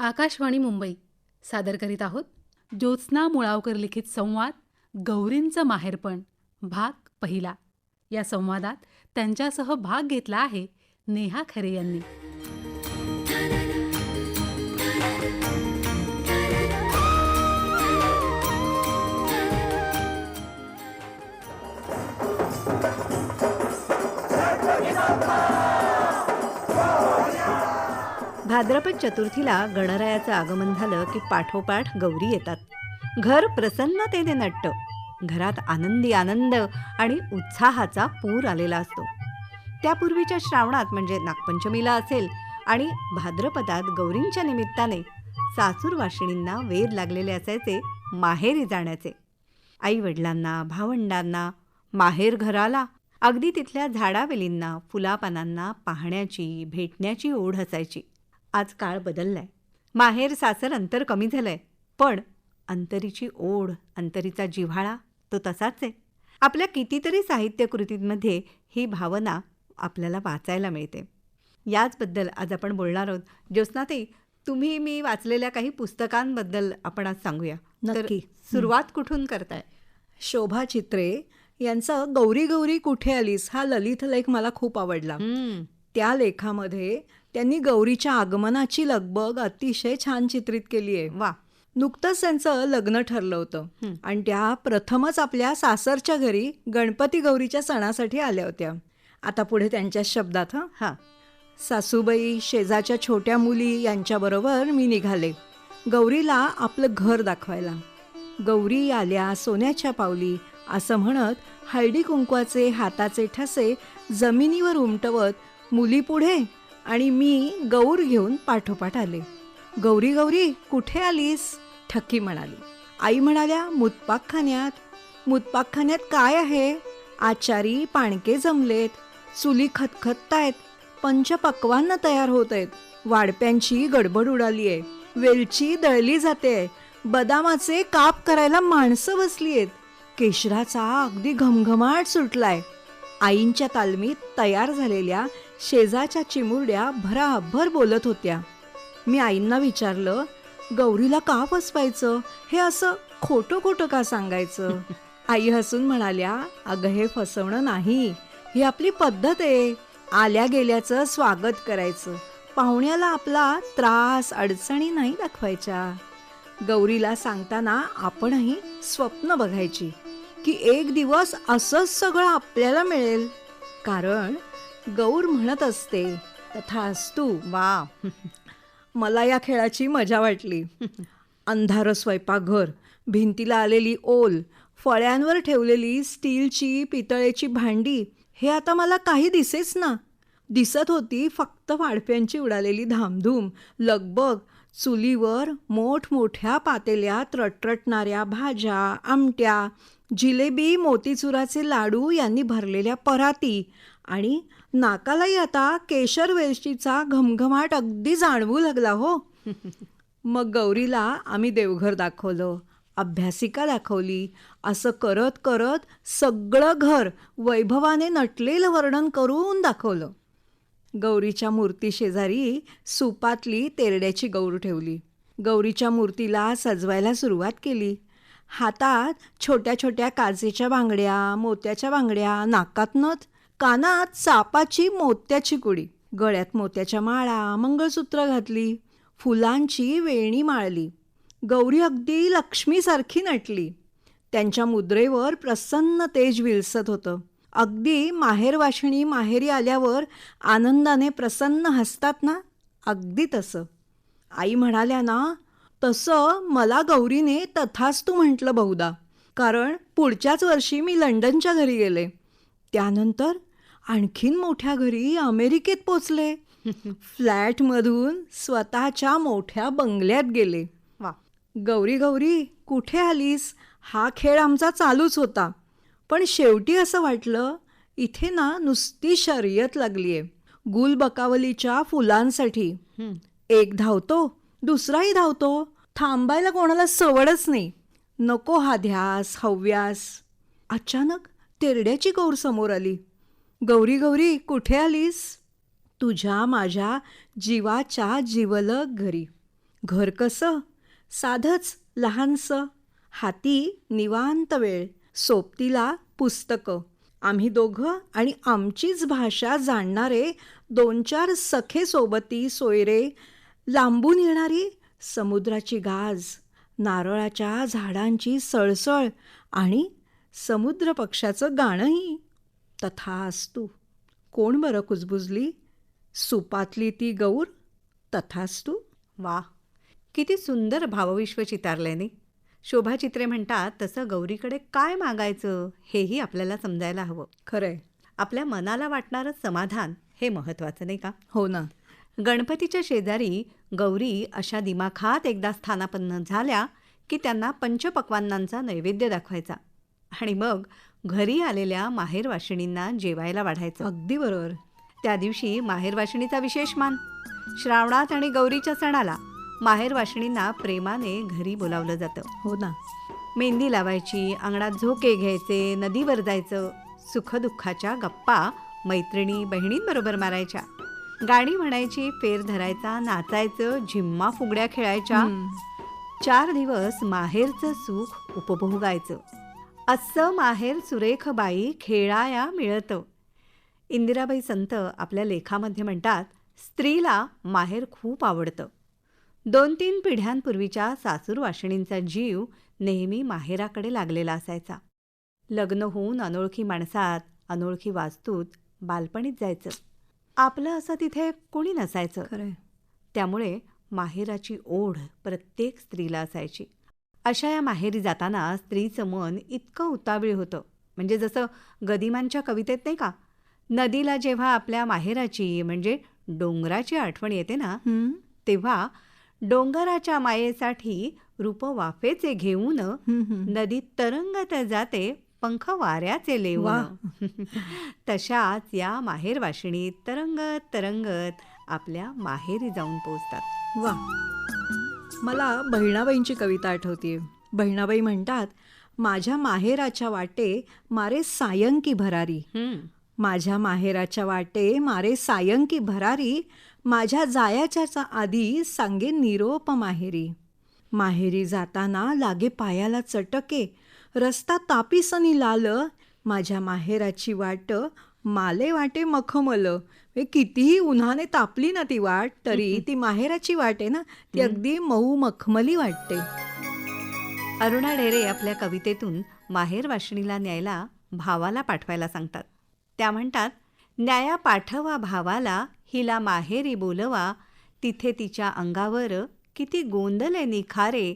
आकाशवाणी मुंबई. सादर करीत आहोत ज्योत्स्ना मुळावकर लिखित संवाद गौरींचं माहेरपण भाग पहिला. या संवादात त्यांच्यासह भाग घेतला आहे नेहा खरे यांनी. भाद्रपद चतुर्थीला गणरायाचं आगमन झालं की पाठोपाठ गौरी येतात. घर प्रसन्नतेने नटतं. घरात आनंदी आनंद आणि उत्साहाचा पूर आलेला असतो. त्यापूर्वीच्या श्रावणात म्हणजे नागपंचमीला असेल आणि भाद्रपदात गौरींच्या निमित्ताने सासूर वाशिणींना वेध लागलेले असायचे माहेरी जाण्याचे. आई वडिलांना भावंडांना माहेर घराला अगदी तिथल्या झाडावेलींना फुलापानांना पाहण्याची भेटण्याची ओढ असायची. आज काळ बदललाय. माहेर सासर अंतर कमी झालंय. पण अंतरीची ओढ अंतरीचा जिव्हाळा तो तसाच आहे. आपल्या कितीतरी साहित्यकृतींमध्ये ही भावना आपल्याला वाचायला मिळते. याचबद्दल आज आपण बोलणार आहोत. ज्योत्स्नाताई तुम्ही मी वाचलेल्या काही पुस्तकांबद्दल आपण आज सांगूया. नक्की. सुरुवात कुठून करताय? शोभा चित्रे यांचा गौरी गौरी कुठे आलीस हा ललित लेख मला खूप आवडला. त्या लेखामध्ये त्यांनी गौरीच्या आगमनाची लगबग अतिशय छान चित्रित केली आहे. वा. नुकतंच त्यांचं लग्न ठरलं होतं. आणि त्या प्रथमच आपल्या सासरच्या घरी गणपती गौरीच्या सणासाठी आल्या होत्या. आता पुढे त्यांच्या शब्दात हं. हां. सासूबाई शेजाच्या छोट्या मुली यांच्याबरोबर मी निघाले. गौरीला आपलं घर दाखवायला. गौरी आल्या सोन्याच्या पावली असं म्हणत हळदी कुंकवाचे हाताचे ठसे जमिनीवर उमटवत मुलीपुढे आणि मी गौर घेऊन पाठोपाठ आले. गौरी गौरी कुठे आलीस? ठक्की म्हणाली. आई म्हणाल्या मुतपाकखान्यात. मुतपाकखान्यात काय आहे? आचारी पाणके जमलेत चुली खतखततायत पंचपक्वान्न तयार होत आहेत वाडप्यांची गडबड उडाली आहे वेलची दळली जाते बदामाचे काप करायला माणसं बसली आहेत केशराचा अगदी घमघमाट सुटलाय. आईंच्या तालमीत तयार झालेल्या शेजाच्या चिमुरड्या भराभर बोलत होत्या. मी आईंना विचारलं गौरीला का फसवायचं? हे असं खोटं खोटं का सांगायचं? आई हसून म्हणाल्या अगं हे फसवणं नाही. ही आपली पद्धत आहे. आल्या गेल्याचं स्वागत करायचं. पाहुण्याला आपला त्रास अडचणी नाही दाखवायच्या. गौरीला सांगताना आपणही स्वप्न बघायची की एक दिवस असंच सगळं आपल्याला मिळेल. कारण गौर म्हणत असते. तथास्तू वा. मला या खेळाची मजा वाटली. अंधार स्वयंपाकघर भिंतीला आलेली ओल फळ्यांवर ठेवलेली स्टीलची पितळेची भांडी हे आता मला काही दिसेच ना. दिसत होती फक्त वाडप्यांची उडालेली धामधूम लगबग चुलीवर मोठमोठ्या पातेल्यात रटरटणाऱ्या भाज्या आमट्या जिलेबी मोतीचुराचे लाडू यांनी भरलेल्या पराती आणि नाकालाही आता केशर वेलचीचा घमघमाट अगदी जाणवू लागला हो. मग गौरीला आम्ही देवघर दाखवलं अभ्यासिका दाखवली असं करत करत सगळं घर वैभवाने नटलेलं वर्णन करून दाखवलं. गौरीच्या मूर्ती शेजारी सुपातली तेरड्याची गौर ठेवली. गौरीच्या मूर्तीला सजवायला सुरुवात केली. हातात छोट्या छोट्या काचेच्या बांगड्या मोत्याच्या बांगड्या नाकात नथ कानात सापाची मोत्याची कुडी गळ्यात मोत्याच्या माळा मंगळसूत्र घातली फुलांची वेणी माळली. गौरी अगदी लक्ष्मीसारखी नटली. त्यांच्या मुद्रेवर प्रसन्न तेज विलसत होतं. अगदी माहेरवाशिणी माहेरी आल्यावर आनंदाने प्रसन्न हसतात ना? अगदी तसं. आई म्हणाल्या ना तसं मला गौरीने तथास्तू म्हटलं बहुदा कारण पुढच्याच वर्षी मी लंडनच्या घरी गेले. त्यानंतर आणखीन मोठ्या घरी अमेरिकेत पोचले. फ्लॅटमधून स्वतःच्या मोठ्या बंगल्यात गेले. वा. गौरी गौरी कुठे आलीस? हा खेळ आमचा चालूच होता. पण शेवटी असं वाटलं इथे ना नुसती शर्यत लागली आहे गुलबकावलीच्या फुलांसाठी. हं. एक धावतो दुसराही धावतो. थांबायला कोणाला सवडच नाही. नको हा ध्यास हव्यास. अचानक तेरड्याची गौर समोर आली. गौरी गौरी कुठे आलीस? तुझ्या माझ्या जीवाच्या जीवलग घरी. घर कसं? साधंच लहानसं. हाती निवांत वेळ. सोबतीला पुस्तकं. आम्ही दोघं आणि आमचीच भाषा जाणणारे दोन चार सखे सोबती सोयरे लांबून येणारी समुद्राची गाज नारळाच्या झाडांची सळसळ आणि समुद्र पक्षाचं गाणंही. तथास्तू कोण बरं कुजबुजली? सुपातली ती गौर? तथास्तू वा. किती सुंदर भावविश्व चितारलंय नाही शोभाचित्रे म्हणतात तसं गौरीकडे काय मागायचं हेही आपल्याला समजायला हवं. खरंय. आपल्या मनाला वाटणारं समाधान हे महत्त्वाचं नाही का? हो ना. गणपतीच्या शेजारी गौरी अशा दिमाखात एकदा स्थानापन्न झाल्या की त्यांना पंचपक्वान्नांचा नैवेद्य दाखवायचा आणि मग घरी आलेल्या माहेरवाशिणींना जेवायला वाढायचं. अगदी बरोबर. त्या दिवशी माहेरवाशिणीचा विशेष मान. श्रावणात आणि गौरीच्या सणाला माहेरवाशिणींना प्रेमाने घरी बोलावलं जातं. हो ना. मेहंदी लावायची अंगणात झोके घ्यायचे नदीवर जायचं सुखदुःखाच्या गप्पा मैत्रिणी बहिणींबरोबर मारायच्या. गाणी म्हणायची फेर धरायचा नाचायचं झिम्मा फुगड्या खेळायच्या. चार दिवस माहेरचं सुख उपभोगायचं. असं माहेर सुरेख बाई खेळाया मिळतं. इंदिराबाई संत आपल्या लेखामध्ये म्हणतात स्त्रीला माहेर खूप आवडतं. दोन तीन पिढ्यांपूर्वीच्या सासूर वाशिणींचा जीव नेहमी माहेराकडे लागलेला असायचा. लग्न होऊन अनोळखी माणसात अनोळखी वास्तूत बालपणीत जायचं. आपलं असं तिथे कोणी नसायचं. खरंय. त्यामुळे माहेराची ओढ प्रत्येक स्त्रीला असायची. अशा या माहेरी जाताना स्त्रीचं मन इतकं उतावीळ होतं. म्हणजे जसं गदिमांच्या कवितेत नाही का? नदीला जेव्हा आपल्या माहेराची म्हणजे डोंगराची आठवण येते ना. तेव्हा डोंगराच्या मायेसाठी रूप वाफेचे घेऊन. नदीत तरंगत जाते पंख वाऱ्याचे वा. लेवून तशाच या माहेरवाशिणी तरंगत तरंगत आपल्या माहेरी जाऊन पोचतात वा मला बहिणाबाईंची कविता आठवते बहिणाबाई म्हणतात माझ्या माहेराच्या वाटे मारे सायंकी भरारी. माझ्या माहेराच्या वाटे मारे सायंकी भरारी माझ्या जायाच्या आधी सांगे निरोप माहेरी. माहेरी जाताना लागे पायाला चटके रस्ता तापीसनी लाल माझ्या माहेराची वाट माले वाटे मखमल. हे कितीही उन्हाने तापली ना ती वाट तरी ती माहेराची वाट आहे ना ती अगदी मऊ मखमली वाटते. अरुणा ढेरे आपल्या कवितेतून माहेर वाशिणीला न्यायला भावाला पाठवायला सांगतात. त्या म्हणतात न्याया पाठवा भावाला हिला माहेरी बोलवा तिथे तिच्या अंगावर किती गोंदले निखारे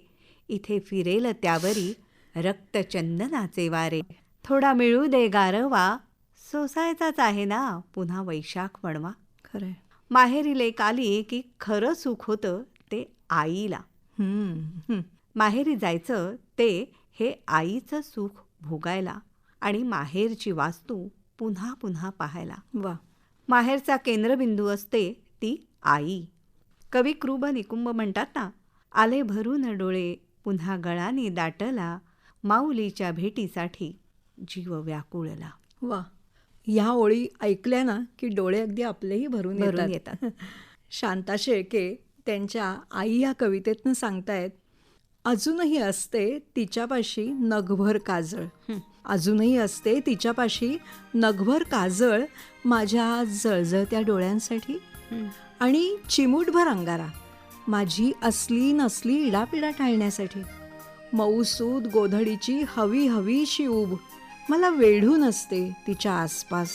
इथे फिरेल त्यावरी रक्तचंदनाचे वारे. थोडा मिळू दे गारवा सोसायचाच आहे ना पुन्हा वैशाख वणवा. खरंय. माहेरी लेक आली की खरं सुख होतं ते आईला. माहेरी जायचं ते हे आईचं सुख भोगायला आणि माहेरची वास्तू पुन्हा पुन्हा पाहायला. वा. माहेरचा केंद्रबिंदू असते ती आई. कवी क्रूब निकुंभ म्हणतात ना आले भरून डोळे पुन्हा गळानी दाटला माऊलीच्या भेटीसाठी जीव व्याकुळला. वा. ह्या ओळी ऐकल्या ना की डोळे अगदी आपलेही भरून भरून येतात. येतात. शांता शेळके त्यांच्या आई या कवितेतनं सांगतायत अजूनही असते तिच्यापाशी नगभर काजळ. अजूनही असते. तिच्यापाशी नगभर काजळ माझ्या जळजळत्या डोळ्यांसाठी आणि चिमूटभर अंगारा. माझी असली नसली इडापिडा टाळण्यासाठी. मऊसूद गोधडीची हवी हवीशी ऊब मला वेढून असते तिच्या आसपास.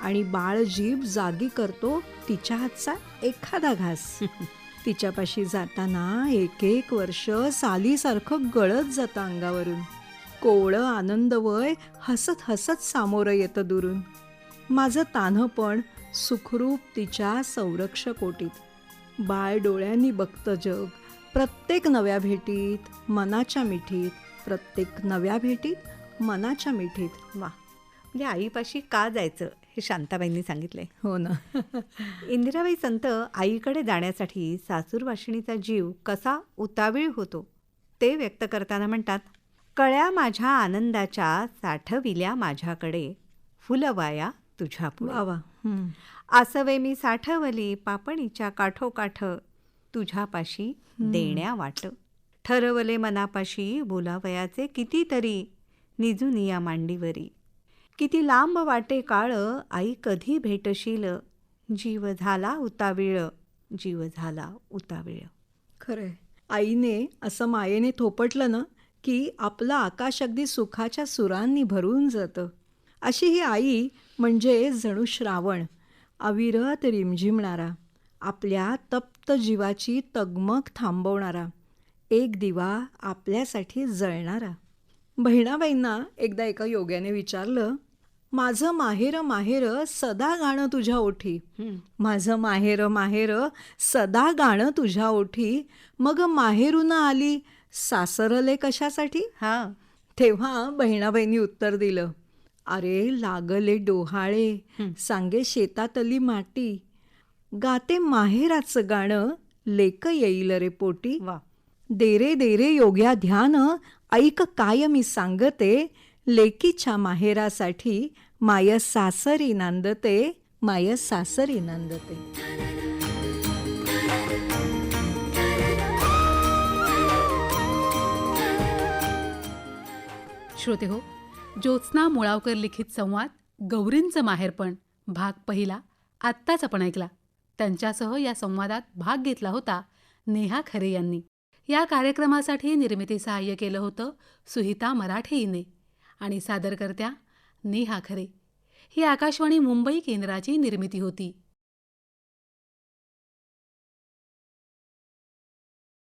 आणि बाळ जीभ जागी करतो तिच्या हातचा एखादा घास. तिच्यापाशी जाताना एक एक वर्ष सालीसारखं गळत जातं अंगावरून. कोवळं आनंदवय हसत हसत सामोरं येतं दुरून. माझं तान्हपण सुखरूप तिच्या संरक्ष कोटीत बाळ डोळ्यांनी बघतं जग. प्रत्येक नव्या भेटीत मनाच्या मिठीत. प्रत्येक नव्या भेटीत मनाच्या मिठीत. वा. म्हणजे आईपाशी का जायचं हे शांताबाईंनी सांगितलंय. हो ना. इंदिराबाई संत आईकडे जाण्यासाठी सासूर वाशिणीचा जीव कसा उतावीळ होतो ते व्यक्त करताना म्हणतात कळ्या माझ्या आनंदाच्या साठविल्या माझ्याकडे फुलवाया तुझ्या वा. आसवे मी साठवली पापणीच्या काठोकाठ तुझ्यापाशी देण्या वाट. ठरवले मनापाशी बोलावयाचे कितीतरी निजून या मांडीवरी. किती लांब वाटे काळ आई कधी भेटशील? जीव झाला उतावीळ जीव झाला उतावीळ. खरंय. आईने असं मायेने थोपटलं ना की आपलं आकाश अगदी सुखाच्या सुरांनी भरून जातं. अशी ही आई म्हणजे जणू श्रावण अविरत रिमझिमणारा आपल्या तप्त जीवाची तगमग थांबवणारा एक दिवा आपल्यासाठी जळणारा. बहिणाबाईंना एकदा एका योग्याने विचारलं माझं माहेर माहेर सदा गाणं तुझ्या ओठी. माझं माहेर माहेर सदा गाणं तुझ्या ओठी. मग माहेरून आली सासरले कशासाठी? हा. तेव्हा बहिणाबाईंनी उत्तर दिलं अरे लागले डोहाळे सांगे शेतातली माटी. गाते माहेराचं गाणं लेक येईल रे पोटी. वा. देरे देरे योग्या ध्यान ऐक काय मी सांगते. लेकीच्या माहेरासाठी माय सासरी नांदते माय सासरी नांदते. श्रोते हो ज्योत्स्ना मुळावकर लिखित संवाद गौरींचं माहेरपण भाग पहिला आत्ताच आपण ऐकला. त्यांच्यासह या संवादात भाग घेतला होता नेहा खरे यांनी. या कार्यक्रमासाठी निर्मिती सहाय्य केलं होतं सुहिता मराठे हिने आणि सादरकर्त्या नेहा खरे. ही आकाशवाणी मुंबई केंद्राची निर्मिती होती.